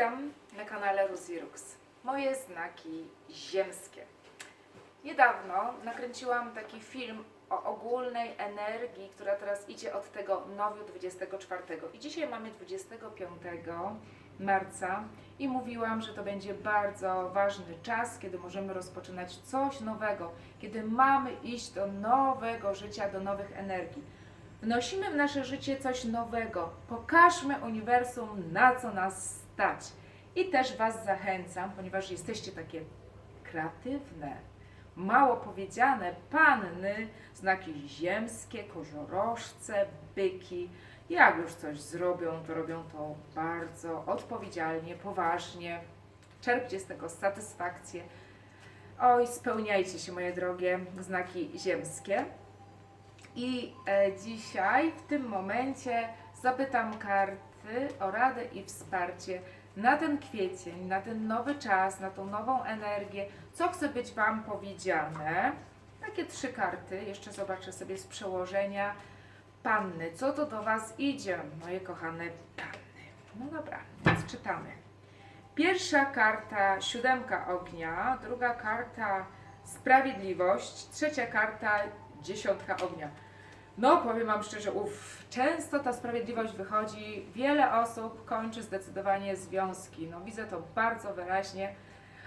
Witam na kanale Ruzirux. Moje znaki ziemskie. Niedawno nakręciłam taki film o ogólnej energii, która teraz idzie od tego nowiu 24. I dzisiaj mamy 25 marca i mówiłam, że to będzie bardzo ważny czas, kiedy możemy rozpoczynać coś nowego, kiedy mamy iść do nowego życia, do nowych energii. Wnosimy w nasze życie coś nowego. Pokażmy uniwersum, na co nas stać. I też Was zachęcam, ponieważ jesteście takie kreatywne, mało powiedziane, panny, znaki ziemskie, koziorożce, byki. Jak już coś zrobią, to robią to bardzo odpowiedzialnie, poważnie. Czerpcie z tego satysfakcję. Oj, spełniajcie się, moje drogie znaki ziemskie. I e, dzisiaj, w tym momencie, zapytam o radę i wsparcie na ten kwiecień, na ten nowy czas, na tą nową energię, co chce być Wam powiedziane. Takie trzy karty, jeszcze zobaczę sobie z przełożenia. Panny, co to do Was idzie, moje kochane panny? No dobra, więc czytamy. Pierwsza karta siódemka ognia, druga karta sprawiedliwość, trzecia karta dziesiątka ognia. No, powiem Wam szczerze, uf, często ta sprawiedliwość wychodzi, wiele osób kończy zdecydowanie związki. No, widzę to bardzo wyraźnie,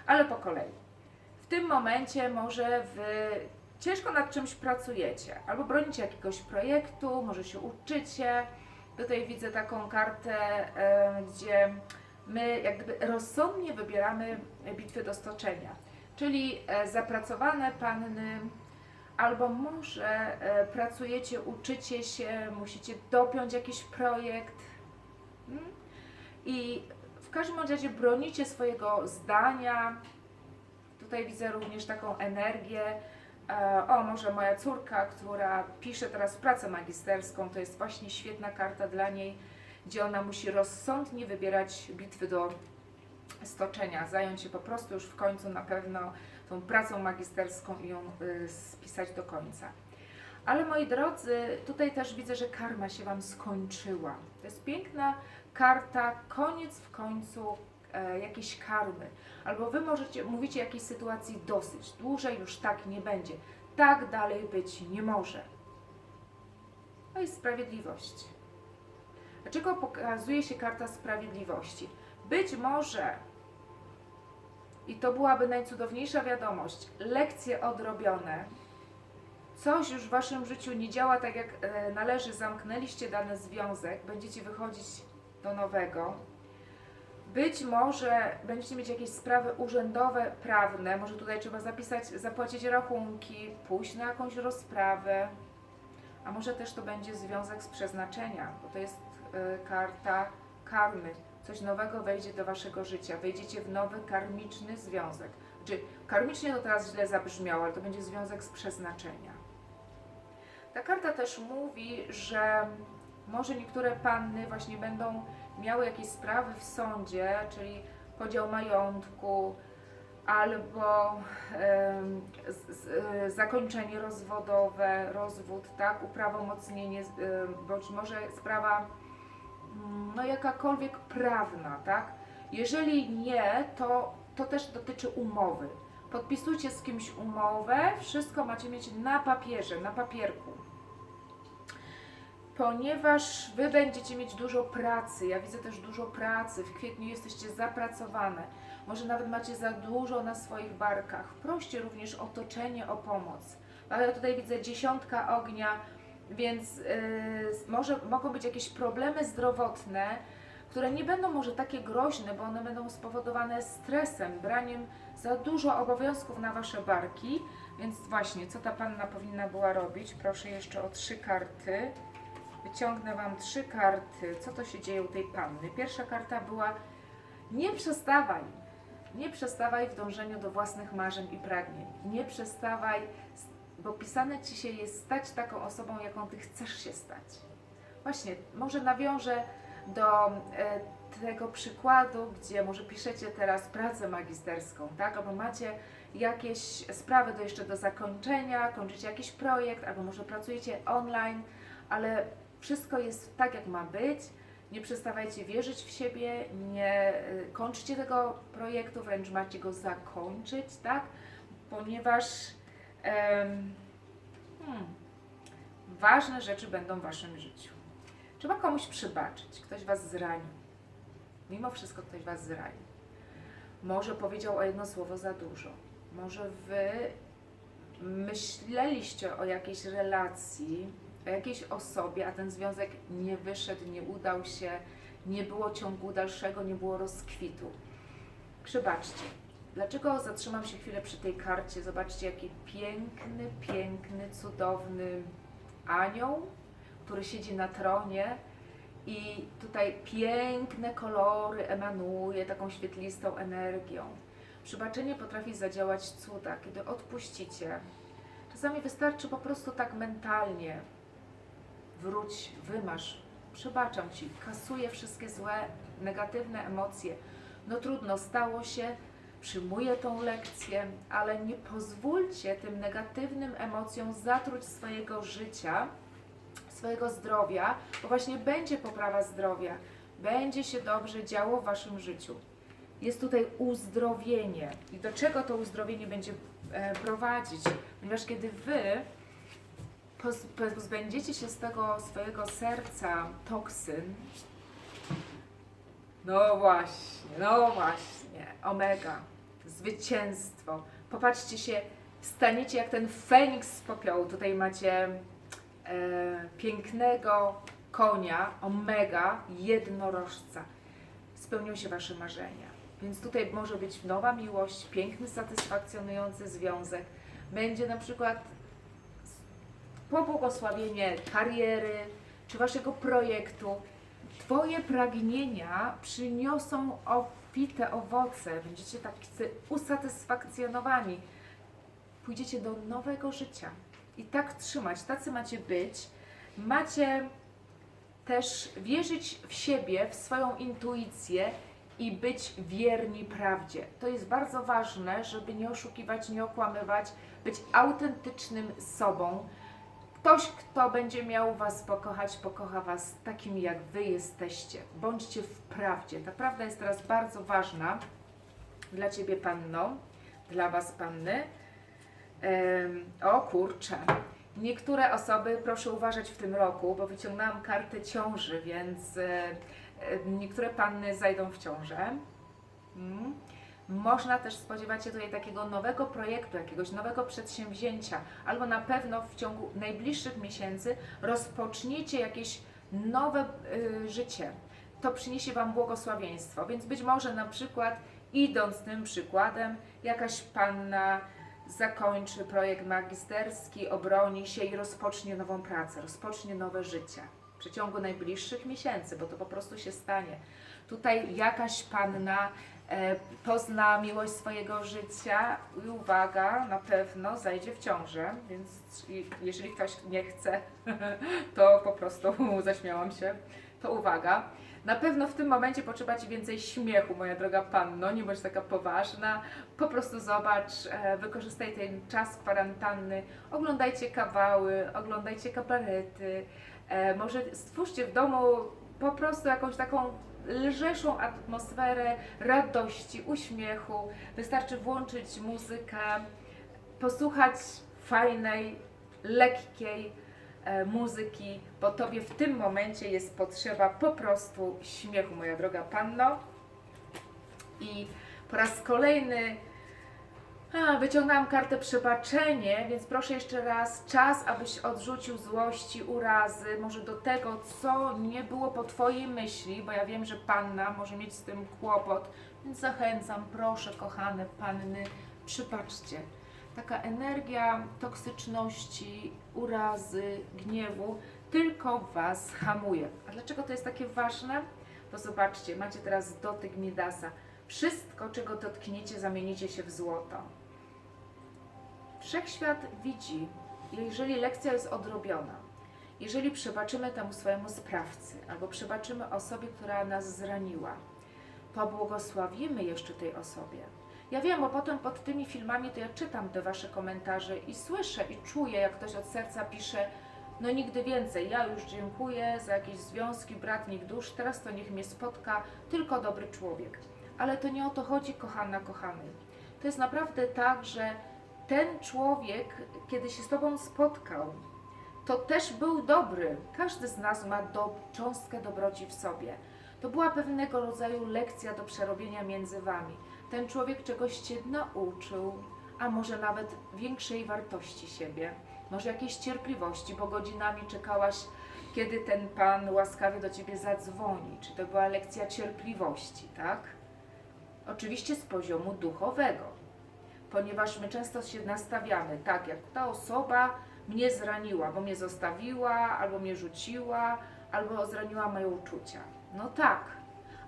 ale po kolei. W tym momencie może Wy ciężko nad czymś pracujecie, albo bronicie jakiegoś projektu, może się uczycie. Tutaj widzę taką kartę, gdzie my jak gdyby rozsądnie wybieramy bitwy do stoczenia. Czyli e, zapracowane panny, albo może e, pracujecie, uczycie się, musicie dopiąć jakiś projekt mm? i w każdym razie bronicie swojego zdania. Tutaj widzę również taką energię. E, o, może moja córka, która pisze teraz pracę magisterską, to jest właśnie świetna karta dla niej, gdzie ona musi rozsądnie wybierać bitwy do stoczenia, zająć się po prostu już w końcu na pewno tą pracą magisterską i ją y, spisać do końca. Ale moi drodzy, tutaj też widzę, że karma się Wam skończyła. To jest piękna karta, koniec w końcu e, jakiejś karmy. Albo Wy możecie, mówicie jakiejś sytuacji dosyć, dłużej już tak nie będzie. Tak dalej być nie może. To jest sprawiedliwość. Dlaczego pokazuje się karta sprawiedliwości? Być może i to byłaby najcudowniejsza wiadomość. Lekcje odrobione. Coś już w waszym życiu nie działa tak jak e, należy, zamknęliście dany związek, będziecie wychodzić do nowego. Być może będziecie mieć jakieś sprawy urzędowe, prawne, może tutaj trzeba zapisać, zapłacić rachunki, pójść na jakąś rozprawę, a może też to będzie związek z przeznaczenia, bo to jest e, karta karmy coś nowego wejdzie do waszego życia. Wejdziecie w nowy karmiczny związek. Znaczy, karmicznie to teraz źle zabrzmiało, ale to będzie związek z przeznaczenia. Ta karta też mówi, że może niektóre panny właśnie będą miały jakieś sprawy w sądzie, czyli podział majątku, albo em, z, e, zakończenie rozwodowe, rozwód, tak, uprawomocnienie, em, bądź może sprawa no jakakolwiek prawna, tak? Jeżeli nie, to, to też dotyczy umowy. Podpisujcie z kimś umowę, wszystko macie mieć na papierze, na papierku. Ponieważ Wy będziecie mieć dużo pracy, ja widzę też dużo pracy, w kwietniu jesteście zapracowane, może nawet macie za dużo na swoich barkach. Proście również otoczenie o pomoc. Ale tutaj widzę dziesiątka ognia, więc yy, może mogą być jakieś problemy zdrowotne, które nie będą może takie groźne, bo one będą spowodowane stresem, braniem za dużo obowiązków na Wasze barki. Więc właśnie, co ta panna powinna była robić? Proszę jeszcze o trzy karty. Wyciągnę Wam trzy karty. Co to się dzieje u tej panny? Pierwsza karta była nie przestawaj. Nie przestawaj w dążeniu do własnych marzeń i pragnień. Nie przestawaj, bo pisane Ci się jest stać taką osobą, jaką Ty chcesz się stać. Właśnie, może nawiążę do e, tego przykładu, gdzie może piszecie teraz pracę magisterską, tak? Albo macie jakieś sprawy do jeszcze do zakończenia, kończycie jakiś projekt, albo może pracujecie online, ale wszystko jest tak, jak ma być. Nie przestawajcie wierzyć w siebie, nie y, kończcie tego projektu, wręcz macie go zakończyć, tak? Ponieważ hmm, ważne rzeczy będą w waszym życiu. Trzeba komuś przybaczyć, ktoś was zranił. Mimo wszystko ktoś was zranił. Może powiedział o jedno słowo za dużo. Może wy myśleliście o jakiejś relacji, o jakiejś osobie, a ten związek nie wyszedł, nie udał się, nie było ciągu dalszego, nie było rozkwitu. Przebaczcie. Dlaczego zatrzymam się chwilę przy tej karcie? Zobaczcie, jaki piękny, piękny, cudowny anioł, który siedzi na tronie i tutaj piękne kolory emanuje taką świetlistą energią. Przebaczenie potrafi zadziałać cuda, kiedy odpuścicie. Czasami wystarczy po prostu tak mentalnie. Wróć, wymasz, przebaczam ci, kasuję wszystkie złe, negatywne emocje. No trudno, stało się, przyjmuję tą lekcję, ale nie pozwólcie tym negatywnym emocjom zatruć swojego życia, swojego zdrowia, bo właśnie będzie poprawa zdrowia, będzie się dobrze działo w waszym życiu. Jest tutaj uzdrowienie. I do czego to uzdrowienie będzie e, prowadzić? Ponieważ kiedy wy poz- pozbędziecie się z tego swojego serca toksyn, no właśnie, no właśnie, omega, zwycięstwo. Popatrzcie się, staniecie jak ten feniks z popiołu. Tutaj macie e, pięknego konia, omega, jednorożca. Spełnią się Wasze marzenia. Więc tutaj może być nowa miłość, piękny, satysfakcjonujący związek. Będzie na przykład pobłogosławienie kariery czy Waszego projektu. Twoje pragnienia przyniosą obfite owoce. Będziecie tacy usatysfakcjonowani. Pójdziecie do nowego życia. I tak trzymać, tacy macie być. Macie też wierzyć w siebie, w swoją intuicję i być wierni prawdzie. To jest bardzo ważne, żeby nie oszukiwać, nie okłamywać, być autentycznym sobą. Ktoś, kto będzie miał Was pokochać, pokocha Was takim, jak Wy jesteście. Bądźcie w prawdzie. Ta prawda jest teraz bardzo ważna dla Ciebie, panno, dla Was, panny. O kurczę. Niektóre osoby, proszę uważać w tym roku, bo wyciągnęłam kartę ciąży, więc e, e, niektóre panny zajdą w ciążę. Mm. Można też spodziewać się tutaj takiego nowego projektu, jakiegoś nowego przedsięwzięcia, albo na pewno w ciągu najbliższych miesięcy rozpoczniecie jakieś nowe y, życie. To przyniesie Wam błogosławieństwo, więc być może na przykład idąc tym przykładem, jakaś panna zakończy projekt magisterski, obroni się i rozpocznie nową pracę, rozpocznie nowe życie w przeciągu najbliższych miesięcy, bo to po prostu się stanie. Tutaj jakaś panna pozna miłość swojego życia i uwaga, na pewno zajdzie w ciążę, więc jeżeli ktoś nie chce, to po prostu zaśmiałam się, to uwaga. Na pewno w tym momencie potrzeba Ci więcej śmiechu, moja droga panno, nie bądź taka poważna. Po prostu zobacz, e, wykorzystaj ten czas kwarantanny, oglądajcie kawały, oglądajcie kabarety, e, może stwórzcie w domu po prostu jakąś taką lżejszą atmosferę radości, uśmiechu. Wystarczy włączyć muzykę, posłuchać fajnej, lekkiej e, muzyki, bo Tobie w tym momencie jest potrzeba po prostu śmiechu, moja droga panno. I po raz kolejny a, wyciągam kartę przebaczenie, więc proszę jeszcze raz, czas, abyś odrzucił złości, urazy, może do tego, co nie było po Twojej myśli, bo ja wiem, że Panna może mieć z tym kłopot, więc zachęcam, proszę kochane Panny, przypatrzcie. Taka energia toksyczności, urazy, gniewu tylko Was hamuje. A dlaczego to jest takie ważne? To zobaczcie, macie teraz dotyk Midasa. Wszystko, czego dotkniecie, zamienicie się w złoto. Wszechświat widzi, jeżeli lekcja jest odrobiona, jeżeli przebaczymy temu swojemu sprawcy, albo przebaczymy osobie, która nas zraniła, pobłogosławimy jeszcze tej osobie. Ja wiem, bo potem pod tymi filmami to ja czytam te Wasze komentarze i słyszę i czuję, jak ktoś od serca pisze no nigdy więcej, ja już dziękuję za jakieś związki, bratnik dusz, teraz to niech mnie spotka tylko dobry człowiek. Ale to nie o to chodzi, kochana, kochany. To jest naprawdę tak, że ten człowiek, kiedy się z Tobą spotkał, to też był dobry. Każdy z nas ma do, cząstkę dobroci w sobie. To była pewnego rodzaju lekcja do przerobienia między Wami. Ten człowiek czegoś Cię nauczył, a może nawet większej wartości siebie, może jakiejś cierpliwości, bo godzinami czekałaś, kiedy ten Pan łaskawie do Ciebie zadzwoni. Czy to była lekcja cierpliwości, tak? Oczywiście z poziomu duchowego, ponieważ my często się nastawiamy, tak, jak ta osoba mnie zraniła, bo mnie zostawiła, albo mnie rzuciła, albo zraniła moje uczucia. No tak,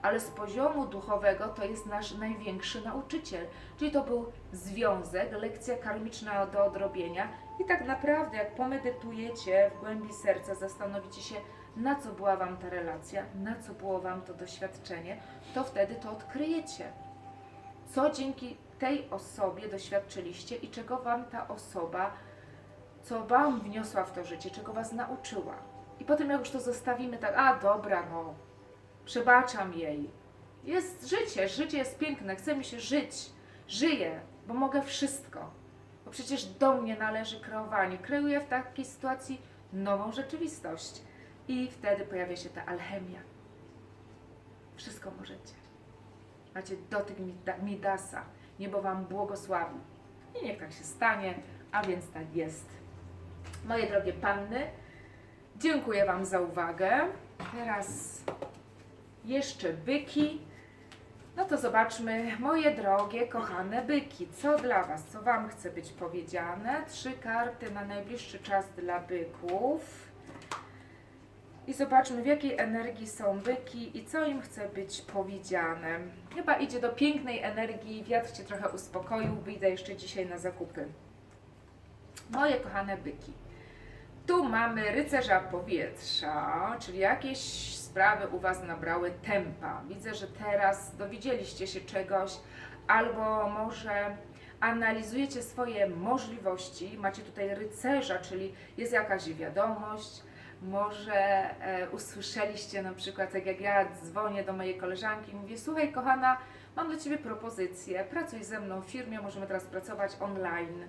ale z poziomu duchowego to jest nasz największy nauczyciel, czyli to był związek, lekcja karmiczna do odrobienia. I tak naprawdę, jak pomedytujecie w głębi serca, zastanowicie się, na co była Wam ta relacja, na co było Wam to doświadczenie, to wtedy to odkryjecie. Co dzięki tej osobie doświadczyliście i czego Wam ta osoba, co Wam wniosła w to życie, czego Was nauczyła. I potem, jak już to zostawimy, tak, a dobra, no, przebaczam jej. Jest życie, życie jest piękne, chce mi się żyć, żyję, bo mogę wszystko. Bo przecież do mnie należy kreowanie. Kreuję w takiej sytuacji nową rzeczywistość. I wtedy pojawia się ta alchemia. Wszystko możecie. Macie dotyk Mida- Midasa. Niebo Wam błogosławi. I niech tak się stanie, a więc tak jest. Moje drogie panny, dziękuję Wam za uwagę. Teraz jeszcze byki. No to zobaczmy, moje drogie, kochane byki, co dla Was, co Wam chce być powiedziane. Trzy karty na najbliższy czas dla byków. I zobaczmy, w jakiej energii są byki i co im chce być powiedziane. Chyba idzie do pięknej energii, wiatr Cię trochę uspokoił, wyjdę jeszcze dzisiaj na zakupy. Moje kochane byki. Tu mamy rycerza powietrza, czyli jakieś sprawy u Was nabrały tempa. Widzę, że teraz dowiedzieliście się czegoś, albo może analizujecie swoje możliwości. Macie tutaj rycerza, czyli jest jakaś wiadomość. Może e, usłyszeliście na przykład, tak jak ja dzwonię do mojej koleżanki i mówię: Słuchaj, kochana, mam do Ciebie propozycję. Pracuj ze mną w firmie, możemy teraz pracować online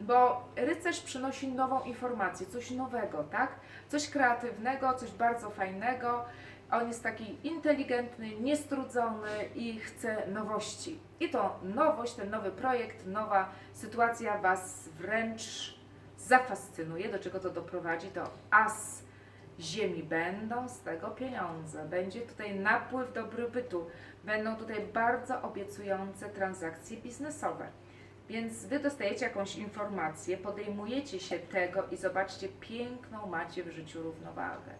bo rycerz przynosi nową informację, coś nowego, tak? Coś kreatywnego, coś bardzo fajnego. On jest taki inteligentny, niestrudzony i chce nowości. I to nowość, ten nowy projekt, nowa sytuacja Was wręcz zafascynuje. Do czego to doprowadzi? To as ziemi będą z tego pieniądze. Będzie tutaj napływ dobrobytu. Będą tutaj bardzo obiecujące transakcje biznesowe. Więc Wy dostajecie jakąś informację, podejmujecie się tego i zobaczcie, piękną macie w życiu równowagę.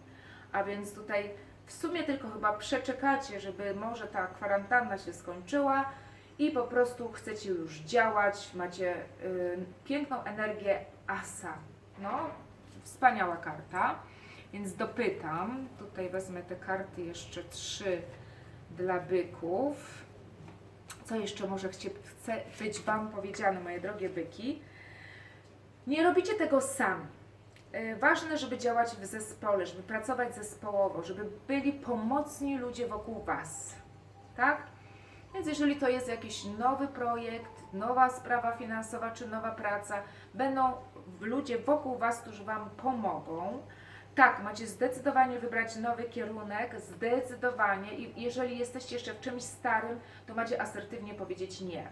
A więc tutaj w sumie tylko chyba przeczekacie, żeby może ta kwarantanna się skończyła i po prostu chcecie już działać, macie y, piękną energię asa. No, wspaniała karta. Więc dopytam, tutaj wezmę te karty jeszcze trzy dla byków. Co jeszcze może chcie, chce być Wam powiedziane, moje drogie byki? Nie robicie tego sami. E, Ważne, żeby działać w zespole, żeby pracować zespołowo, żeby byli pomocni ludzie wokół Was. Tak? Więc jeżeli to jest jakiś nowy projekt, nowa sprawa finansowa czy nowa praca, będą ludzie wokół Was, którzy Wam pomogą. Tak, macie zdecydowanie wybrać nowy kierunek, zdecydowanie i jeżeli jesteście jeszcze w czymś starym, to macie asertywnie powiedzieć nie.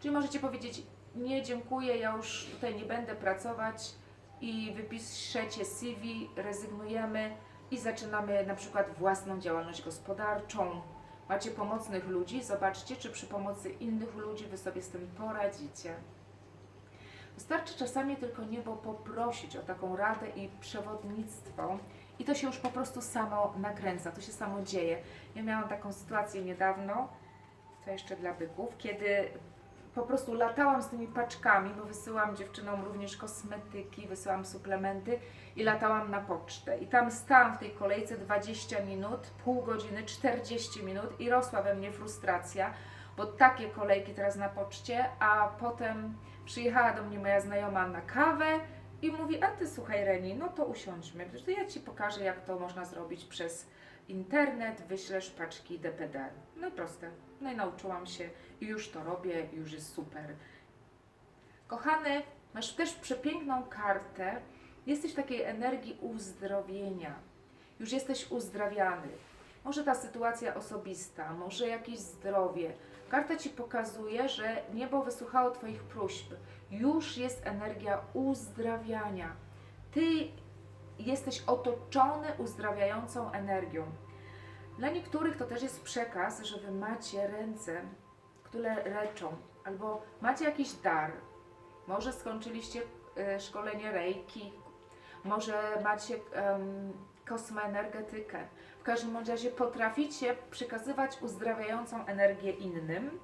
Czyli możecie powiedzieć nie, dziękuję, ja już tutaj nie będę pracować i wypiszecie CV, rezygnujemy i zaczynamy na przykład własną działalność gospodarczą. Macie pomocnych ludzi, zobaczcie, czy przy pomocy innych ludzi Wy sobie z tym poradzicie. Wystarczy czasami tylko niebo poprosić o taką radę i przewodnictwo i to się już po prostu samo nakręca, to się samo dzieje. Ja miałam taką sytuację niedawno, to jeszcze dla byków, kiedy po prostu latałam z tymi paczkami, bo wysyłam dziewczynom również kosmetyki, wysyłam suplementy i latałam na pocztę. I tam stałam w tej kolejce 20 minut, pół godziny, 40 minut i rosła we mnie frustracja, bo takie kolejki teraz na poczcie, a potem przyjechała do mnie moja znajoma na kawę I mówi, a ty słuchaj Reni, no to usiądźmy, to ja Ci pokażę jak to można zrobić przez internet, wyślesz paczki DPD. No i proste. No i nauczyłam się i już to robię, już jest super. Kochany, masz też przepiękną kartę. Jesteś w takiej energii uzdrowienia. Już jesteś uzdrawiany. Może ta sytuacja osobista, może jakieś zdrowie. Karta Ci pokazuje, że niebo wysłuchało Twoich próśb. Już jest energia uzdrawiania. Ty jesteś otoczony uzdrawiającą energią. Dla niektórych to też jest przekaz, że Wy macie ręce, które leczą, albo macie jakiś dar. Może skończyliście e, szkolenie Reiki, może macie em, kosmoenergetykę. W każdym razie potraficie przekazywać uzdrawiającą energię innym.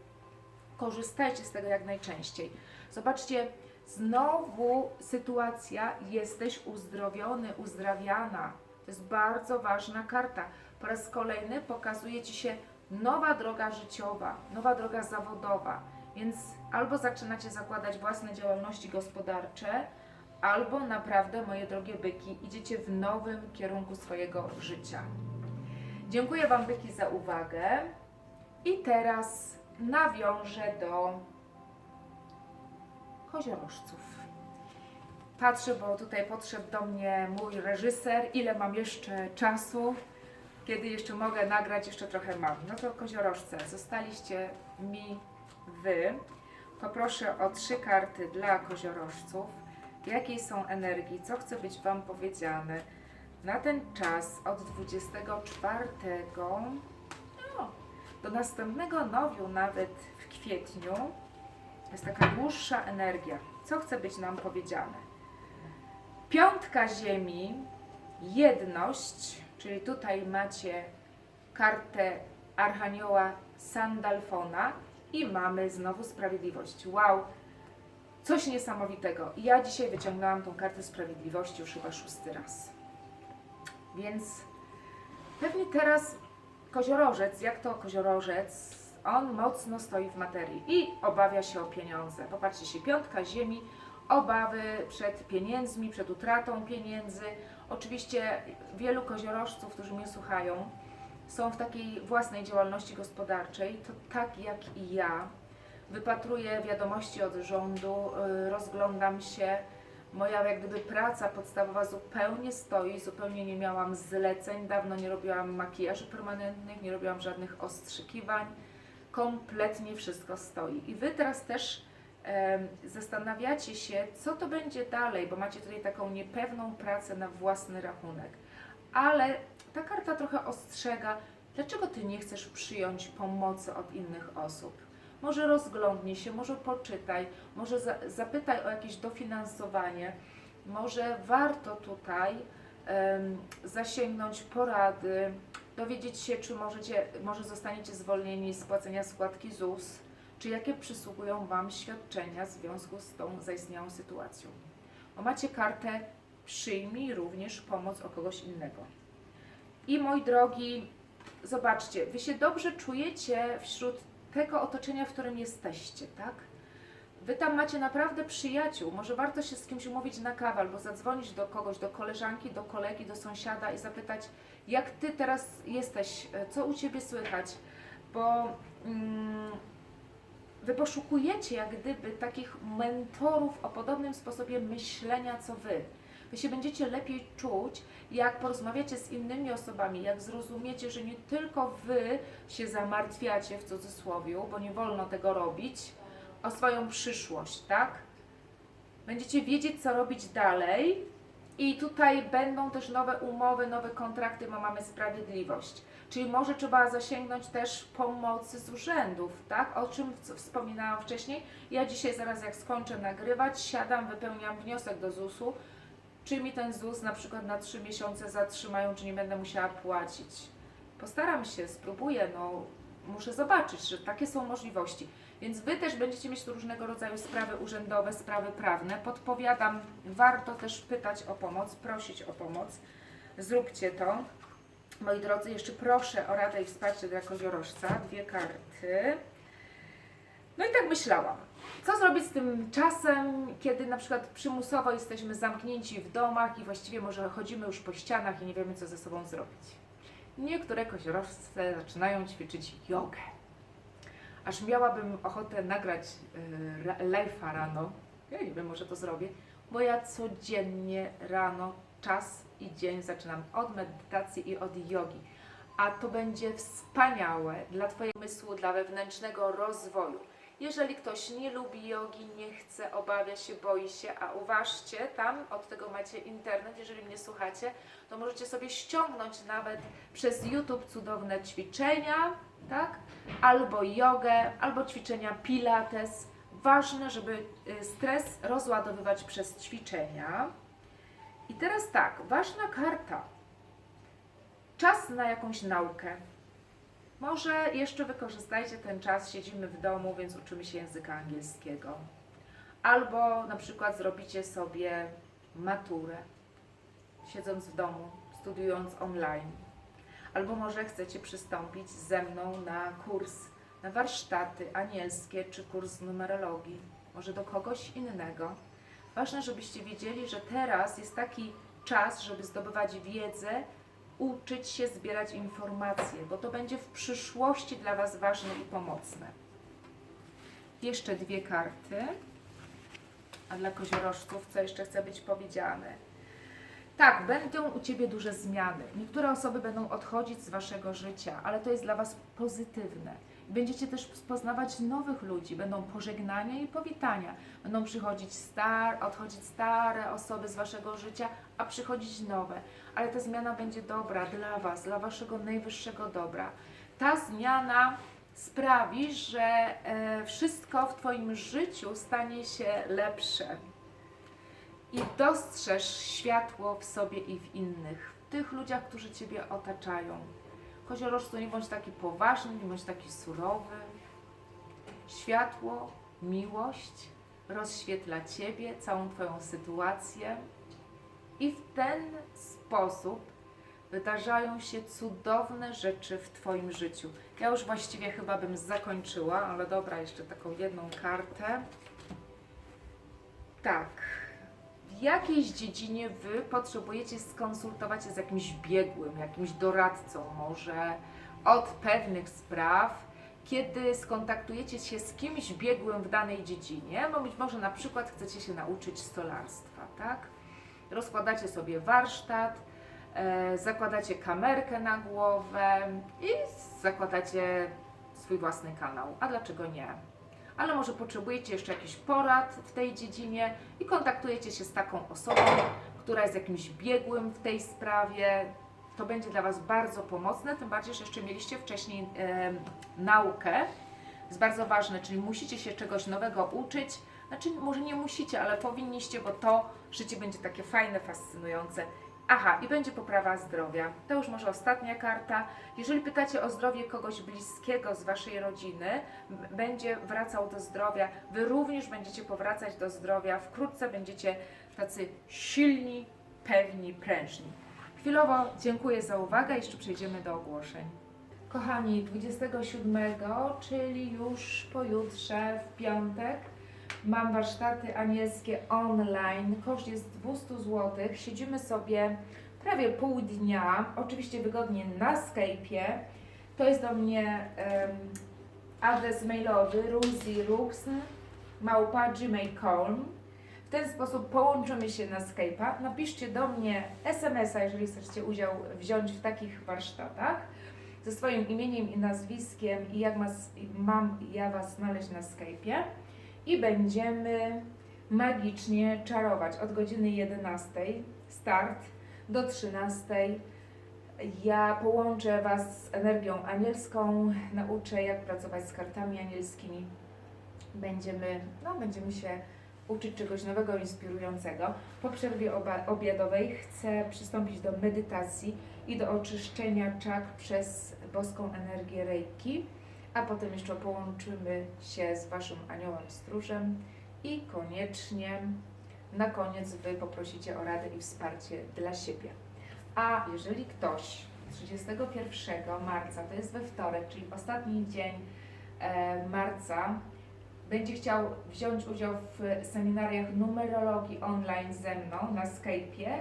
Korzystajcie z tego jak najczęściej. Zobaczcie, znowu sytuacja, jesteś uzdrowiony, uzdrawiana. To jest bardzo ważna karta. Po raz kolejny pokazuje Ci się nowa droga życiowa, nowa droga zawodowa. Więc albo zaczynacie zakładać własne działalności gospodarcze, albo naprawdę, moje drogie byki, idziecie w nowym kierunku swojego życia. Dziękuję Wam, byki, za uwagę. I teraz nawiążę do koziorożców. Patrzę, bo tutaj podszedł do mnie mój reżyser, ile mam jeszcze czasu, kiedy jeszcze mogę nagrać, jeszcze trochę mam. No to koziorożce, zostaliście mi Wy. Poproszę o trzy karty dla koziorożców. Jakiej są energii, co chce być Wam powiedziane na ten czas od 24 no, do następnego nowiu, nawet w kwietniu. Jest taka dłuższa energia. Co chce być nam powiedziane? Piątka Ziemi, jedność, czyli tutaj macie kartę Archanioła Sandalfona i mamy znowu sprawiedliwość. Wow, coś niesamowitego. Ja dzisiaj wyciągnęłam tą kartę sprawiedliwości już chyba szósty raz. Więc pewnie teraz koziorożec, jak to koziorożec, on mocno stoi w materii i obawia się o pieniądze. Popatrzcie się, piątka ziemi, obawy przed pieniędzmi, przed utratą pieniędzy. Oczywiście wielu koziorożców, którzy mnie słuchają, są w takiej własnej działalności gospodarczej, to tak jak i ja. Wypatruję wiadomości od rządu, y, rozglądam się. Moja jak gdyby praca podstawowa zupełnie stoi, zupełnie nie miałam zleceń, dawno nie robiłam makijaży permanentnych, nie robiłam żadnych ostrzykiwań. Kompletnie wszystko stoi. I Wy teraz też zastanawiacie się, co to będzie dalej, bo macie tutaj taką niepewną pracę na własny rachunek. Ale ta karta trochę ostrzega, dlaczego Ty nie chcesz przyjąć pomocy od innych osób. Może rozglądnij się, może poczytaj, może za, zapytaj o jakieś dofinansowanie, może warto tutaj em, zasięgnąć porady, dowiedzieć się, czy możecie, może zostaniecie zwolnieni z płacenia składki ZUS, czy jakie przysługują Wam świadczenia w związku z tą zaistniałą sytuacją. Bo macie kartę przyjmij również pomoc od kogoś innego. I moi drogi, zobaczcie, Wy się dobrze czujecie wśród tego otoczenia, w którym jesteście, tak? Wy tam macie naprawdę przyjaciół. Może warto się z kimś umówić na kawę albo zadzwonić do kogoś, do koleżanki, do kolegi, do sąsiada i zapytać, jak ty teraz jesteś, e, co u ciebie słychać, bo mm, wy poszukujecie jak gdyby takich mentorów o podobnym sposobie myślenia co wy. Wy się będziecie lepiej czuć, jak porozmawiacie z innymi osobami, jak zrozumiecie, że nie tylko wy się zamartwiacie w cudzysłowie, bo nie wolno tego robić, o swoją przyszłość, tak? Będziecie wiedzieć, co robić dalej, i tutaj będą też nowe umowy, nowe kontrakty, bo mamy sprawiedliwość. Czyli może trzeba zasięgnąć też pomocy z urzędów, tak? O czym wspominałam wcześniej. Ja dzisiaj zaraz jak skończę nagrywać, siadam, wypełniam wniosek do ZUS-u, czy mi ten ZUS na przykład na 3 miesiące zatrzymają, czy nie będę musiała płacić. Postaram się, spróbuję, no muszę zobaczyć, że takie są możliwości. Więc Wy też będziecie mieć tu różnego rodzaju sprawy urzędowe, sprawy prawne. Podpowiadam, warto też pytać o pomoc, prosić o pomoc. Zróbcie to. Moi drodzy, jeszcze proszę o radę i wsparcie dla koziorożca. Dwie karty. No i tak myślałam. Co zrobić z tym czasem, kiedy na przykład przymusowo jesteśmy zamknięci w domach i właściwie może chodzimy już po ścianach i nie wiemy, co ze sobą zrobić? Niektóre koziorożce zaczynają ćwiczyć jogę. Aż miałabym ochotę nagrać y, ra- live'a rano. Ja nie wiem, może to zrobię, bo ja codziennie rano, czas i dzień zaczynam od medytacji i od jogi. A to będzie wspaniałe dla Twojego umysłu, dla wewnętrznego rozwoju. Jeżeli ktoś nie lubi jogi, nie chce, obawia się, boi się, a uważcie, tam od tego macie internet, jeżeli mnie słuchacie, to możecie sobie ściągnąć nawet przez YouTube cudowne ćwiczenia, tak? Albo jogę, albo ćwiczenia pilates. Ważne, żeby y, stres rozładowywać przez ćwiczenia. I teraz tak, ważna karta. Czas na jakąś naukę. Może jeszcze wykorzystajcie ten czas, siedzimy w domu, więc uczymy się języka angielskiego. Albo na przykład zrobicie sobie maturę, siedząc w domu, studiując online. Albo może chcecie przystąpić ze mną na kurs, na warsztaty anielskie czy kurs numerologii. Może do kogoś innego. Ważne, żebyście wiedzieli, że teraz jest taki czas, żeby zdobywać wiedzę, uczyć się zbierać informacje, bo to będzie w przyszłości dla Was ważne i pomocne. Jeszcze dwie karty. A dla koziorożców, co jeszcze chce być powiedziane? Tak, będą u Ciebie duże zmiany. Niektóre osoby będą odchodzić z Waszego życia, ale to jest dla Was pozytywne. Będziecie też poznawać nowych ludzi, będą pożegnania i powitania. Będą przychodzić star, odchodzić stare osoby z Waszego życia, a przychodzić nowe. Ale ta zmiana będzie dobra dla Was, dla Waszego najwyższego dobra. Ta zmiana sprawi, że e, wszystko w Twoim życiu stanie się lepsze i dostrzeż światło w sobie i w innych, w tych ludziach, którzy Ciebie otaczają. Koziorożcu, nie bądź taki poważny, nie bądź taki surowy. Światło, miłość rozświetla Ciebie, całą Twoją sytuację i w ten sposób wydarzają się cudowne rzeczy w Twoim życiu. Ja już właściwie chyba bym zakończyła, ale dobra, jeszcze taką jedną kartę. Tak. W jakiejś dziedzinie Wy potrzebujecie skonsultować się z jakimś biegłym, jakimś doradcą, może od pewnych spraw, kiedy skontaktujecie się z kimś biegłym w danej dziedzinie, bo być może na przykład chcecie się nauczyć stolarstwa, tak? Rozkładacie sobie warsztat, e, zakładacie kamerkę na głowę i zakładacie swój własny kanał. A dlaczego nie? Ale może potrzebujecie jeszcze jakichś porad w tej dziedzinie i kontaktujecie się z taką osobą, która jest jakimś biegłym w tej sprawie. To będzie dla Was bardzo pomocne, tym bardziej, że jeszcze mieliście wcześniej em, naukę. Jest bardzo ważne, czyli musicie się czegoś nowego uczyć. Znaczy, może nie musicie, ale powinniście, bo to życie będzie takie fajne, fascynujące. Aha, i będzie poprawa zdrowia. To już może ostatnia karta. Jeżeli pytacie o zdrowie kogoś bliskiego z Waszej rodziny, będzie wracał do zdrowia, Wy również będziecie powracać do zdrowia. Wkrótce będziecie tacy silni, pewni, prężni. Chwilowo dziękuję za uwagę. Jeszcze przejdziemy do ogłoszeń. Kochani, 27, czyli już pojutrze, w piątek, mam warsztaty anielskie online. Koszt jest 200 zł. Siedzimy sobie prawie pół dnia, oczywiście wygodnie na Skype'ie. To jest do mnie em, adres mailowy ruzirux.gmail.com W ten sposób połączymy się na Skype'a. Napiszcie do mnie SMS-a, jeżeli chcecie udział wziąć w takich warsztatach ze swoim imieniem i nazwiskiem i jak mas, mam ja Was znaleźć na Skype'ie i będziemy magicznie czarować od godziny 11 start do 13. Ja połączę Was z energią anielską, nauczę jak pracować z kartami anielskimi. Będziemy, no, będziemy się uczyć czegoś nowego, inspirującego. Po przerwie obiadowej chcę przystąpić do medytacji i do oczyszczenia czak przez boską energię Reiki, a potem jeszcze połączymy się z Waszym aniołem stróżem i koniecznie na koniec Wy poprosicie o radę i wsparcie dla siebie. A jeżeli ktoś 31 marca, to jest we wtorek, czyli ostatni dzień e, marca, będzie chciał wziąć udział w seminariach numerologii online ze mną na Skype'ie,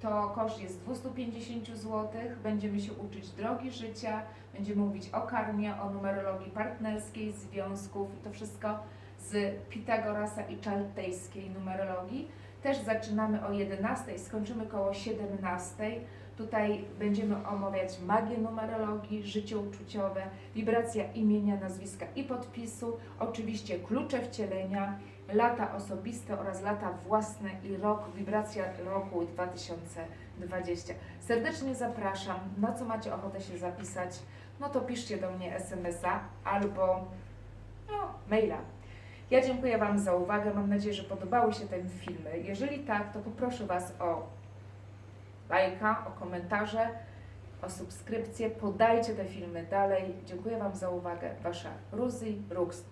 to koszt jest 250 zł. Będziemy się uczyć drogi życia, będziemy mówić o karmie, o numerologii partnerskiej, związków i to wszystko z Pitagorasa i czaltejskiej numerologii. Też zaczynamy o 11, skończymy koło 17. Tutaj będziemy omawiać magię numerologii, życie uczuciowe, wibracja imienia, nazwiska i podpisu, oczywiście klucze wcielenia, lata osobiste oraz lata własne i rok, wibracja roku 2020. Serdecznie zapraszam, na co macie ochotę się zapisać, no to piszcie do mnie SMS-a albo no, maila. Ja dziękuję Wam za uwagę, mam nadzieję, że podobały się te filmy. Jeżeli tak, to poproszę Was o lajka, o komentarze, o subskrypcję, podajcie te filmy dalej. Dziękuję Wam za uwagę. Wasza Ruzy Rux.